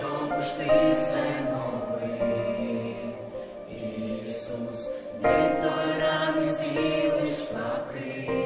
Зробиш ти все новий, Ісус, де сіли слабкий.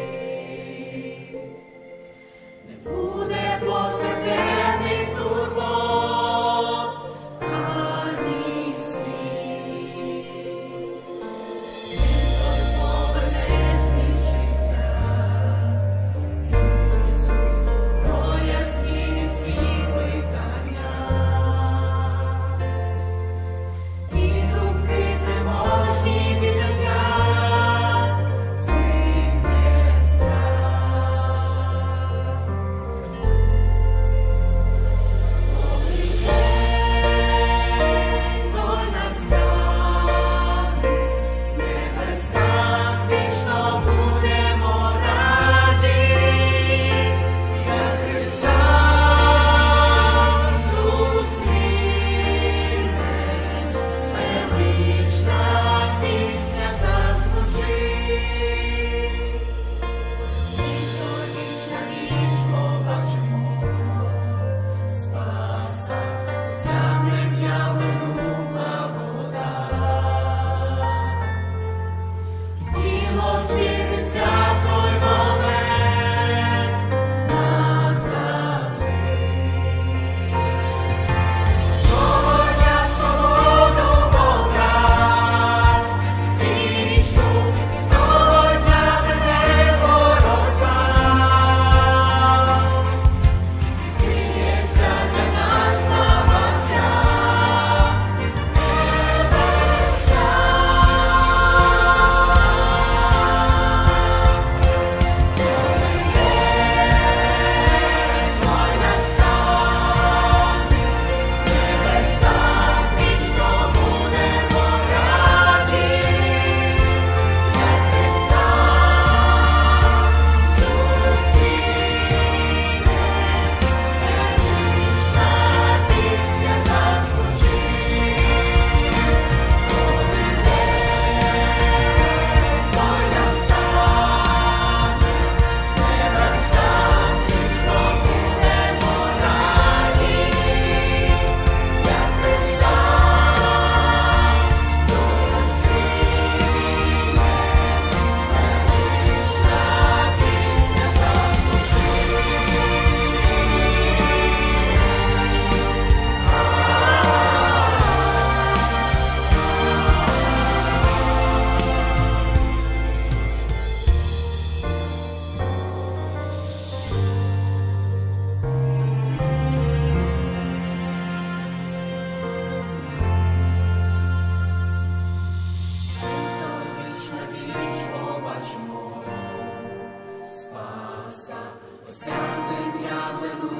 Hallelujah.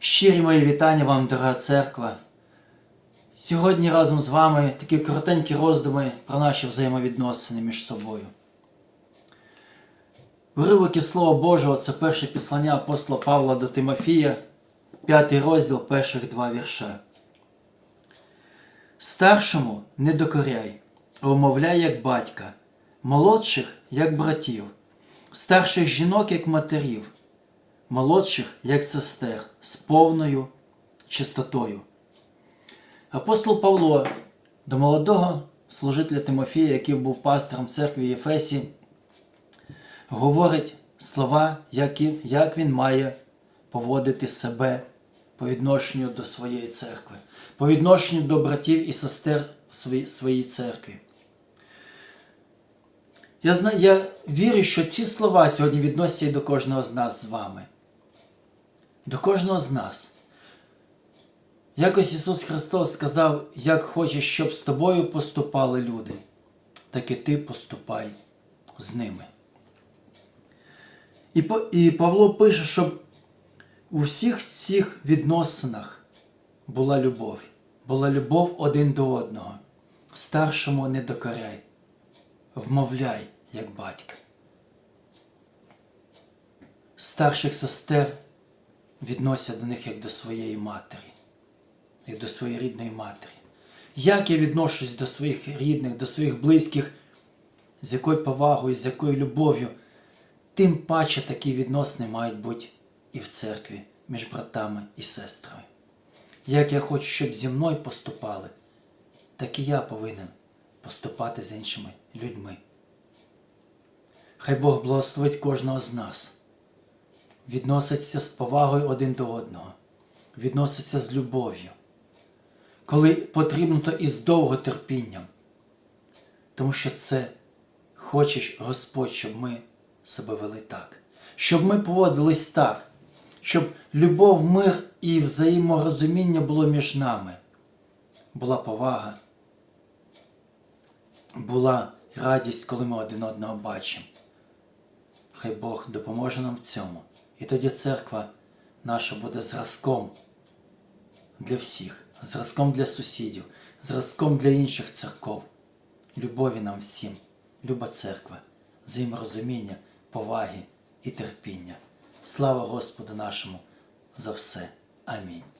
Щирі мої вітання вам, дорога церква. Сьогодні разом з вами такі коротенькі роздуми про наші взаємовідносини між собою. Уривок Слова Божого це перше післання апостола Павла до Тимофія, п'ятий розділ перших два вірша. Старшому не докоряй, а умовляй як батька, молодших як братів, старших жінок як матерів, молодших як сестер з повною чистотою. Апостол Павло до молодого служителя Тимофія, який був пастором церкви Єфесі, говорить слова, як він має поводити себе по відношенню до своєї церкви, по відношенню до братів і сестер в своїй, церкві. Я, знаю, я вірю, що ці слова сьогодні відносяться і до кожного з нас з вами. До кожного з нас. Якось Ісус Христос сказав, як хочеш, щоб з тобою поступали люди, так і ти поступай з ними. І, і Павло пише, щоб у всіх цих відносинах була любов. Була любов один до одного. Старшому не докоряй, вмовляй, як батька. Старших сестер відносять до них як до своєї матері, як до своєї рідної матері. Як я відношусь до своїх рідних, до своїх близьких, з якою повагою, з якою любов'ю, тим паче такі відносини мають бути і в церкві між братами і сестрами. Як я хочу, щоб зі мною поступали, так і я повинен поступати з іншими людьми. Хай Бог благословить кожного з нас, відноситься з повагою один до одного, відноситься з любов'ю, коли потрібно, то і з довготерпінням, тому що це хоче Господь, щоб ми себе вели так, щоб ми поводились так, щоб любов, мир і взаєморозуміння було між нами, була повага, була радість, коли ми один одного бачимо. Хай Бог допоможе нам в цьому. І тоді церква наша буде зразком для всіх, зразком для сусідів, зразком для інших церков. Любові нам всім, люба церква, взаєморозуміння, поваги і терпіння. Слава Господу нашому за все. Амінь.